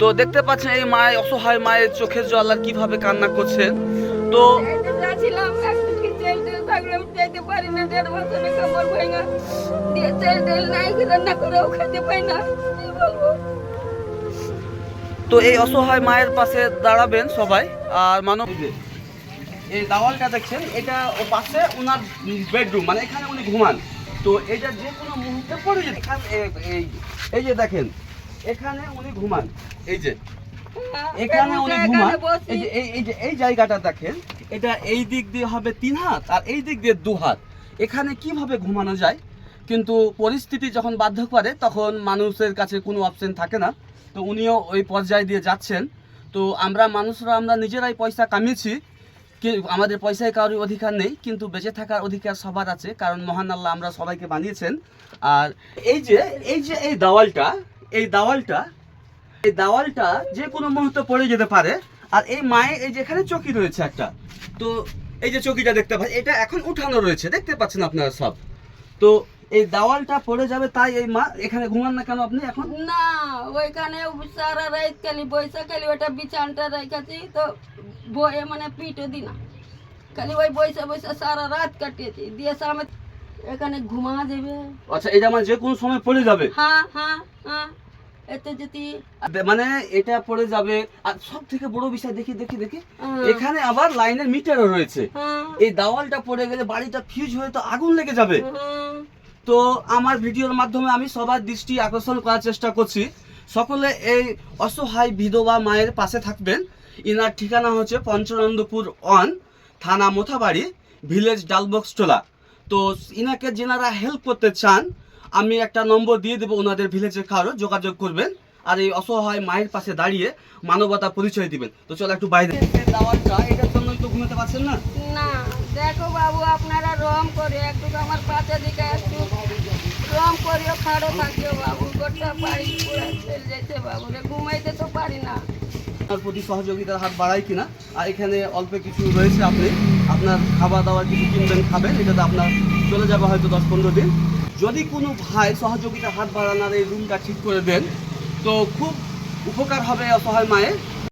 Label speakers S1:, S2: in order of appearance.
S1: তো দেখতে পাচ্ছেন এই মায়ের অসহায় মায়ের চোখের জল আর কীভাবে কান্না করছে। তো তো এই অসহায় মায়ের পাশে দাঁড়াবেন সবাই আর মানব এই দাওয়ালটা দেখছেন এটা ও পাশে ওনার বেডরুম মানে এখানে উনি ঘুমান। তো এটা যে কোনো মুহূর্তে পড়ে যেতে এই যে দেখেন এখানে উনি ঘুমান। এই যে। এখানে উনি ঘুমান। এই যে এই এই যে এই জায়গাটা দেখেন এটা এই দিক দিয়ে হবে তিন হাত আর এই দিক দিয়ে দু হাত। এখানে কীভাবে ঘুমানো যায়? কিন্তু পরিস্থিতি যখন বাধ্য করে তখন মানুষের কাছে কোনো অপশন থাকে না। তো উনিও ওই পর্যায়ে দিয়ে যাচ্ছেন। তো আমরা মানুষরা আমরা নিজেরাই পয়সা কামিয়েছি। কি আমাদের পয়সায় কারোর অধিকার নেই কিন্তু বেঁচে থাকার অধিকার সবার আছে। কারণ মহান আল্লাহ আমরা সবাইকে বানিয়েছেন। আর এই যে এই যে এই দেওয়ালটা এই দাওয়ালটা এই দাওয়ালটা যে কোনো মুহূর্তে পড়ে যেতে পারে। আর এই মায়ের এই যেখানে চকি রয়েছে একটা তো এই যে চকিটা দেখতে পাচ্ছেন এটা এখন উঠানো রয়েছে দেখতে পাচ্ছেন আপনারা সব। তো এই দেওয়ালটা পড়ে যাবে তাই এই মা এখানে ঘুমান না কেন আপনি এখন?
S2: না ওইখানে সারা রাত খালি বৈশা খালি ওটা বিছানটা রেখেছি তো বয়ে মানে পিঠে দি না। খালি ওই বৈশা বৈশা সারা রাত কাটিয়েছি দিয়ে সামনে এখানে ঘুমা যাবে
S1: আচ্ছা এটা আমার যে কোনো সময় পড়ে যাবে।
S2: হ্যাঁ হ্যাঁ হ্যাঁ। এতে যদি
S1: মানে এটা পড়ে যাবে আর সব থেকে বড় বিষয় দেখি দেখি দেখি
S2: হ্যাঁ,
S1: এখানে আবার লাইনের মিটারও রয়েছে।
S2: হ্যাঁ,
S1: এই দেওয়ালটা পড়ে গেলে বাড়িটা ফিউজ হয়ে তো আগুন লেগে যাবে।
S2: হ্যাঁ,
S1: তো আমার ভিডিওর মাধ্যমে আমি সবার দৃষ্টি আকর্ষণ করার চেষ্টা করছি। সকলে এই অসহায় বিধবা মায়ের পাশে থাকবেন। ইনার ঠিকানা হচ্ছে পঞ্চনন্দপুর অন থানা মোথাবাড়ি ভিলেজ ডালবক্সটোলা তো ইনাকে যেনারা হেল্প করতে চান আমি একটা নম্বর দিয়ে দেবো ওনাদের ভিলেজের কারও যোগাযোগ করবেন আর এই অসহায় মায়ের পাশে দাঁড়িয়ে মানবতা পরিচয় দিবেন। তো চলো একটু বাইরে। দাওয়ালটা এটার জন্যই তো ঘুমাতে পারছেন না?
S2: না দেখো বাবু আপনারা রম করে একটু আমার পাশে দিকে একটু রম করিও খাড়ো থাকিও বাবু গোটা যেতে বাবু রে ঘুমাইতে তো পারি না।
S1: আপনার প্রতি সহযোগিতার হাত বাড়াই কিনা? আর এখানে অল্প কিছু রয়েছে আপনি। আপনার খাবার দাবার কিছু কিনবেন খাবেন এটাতে আপনার চলে যাবে হয়তো দশ পনেরো দিন। যদি কোনো ভাই সহযোগিতা হাত বাড়ানোর এই রুমটা ঠিক করে দেন, তো খুব উপকার হবে অসহায় মায়ের।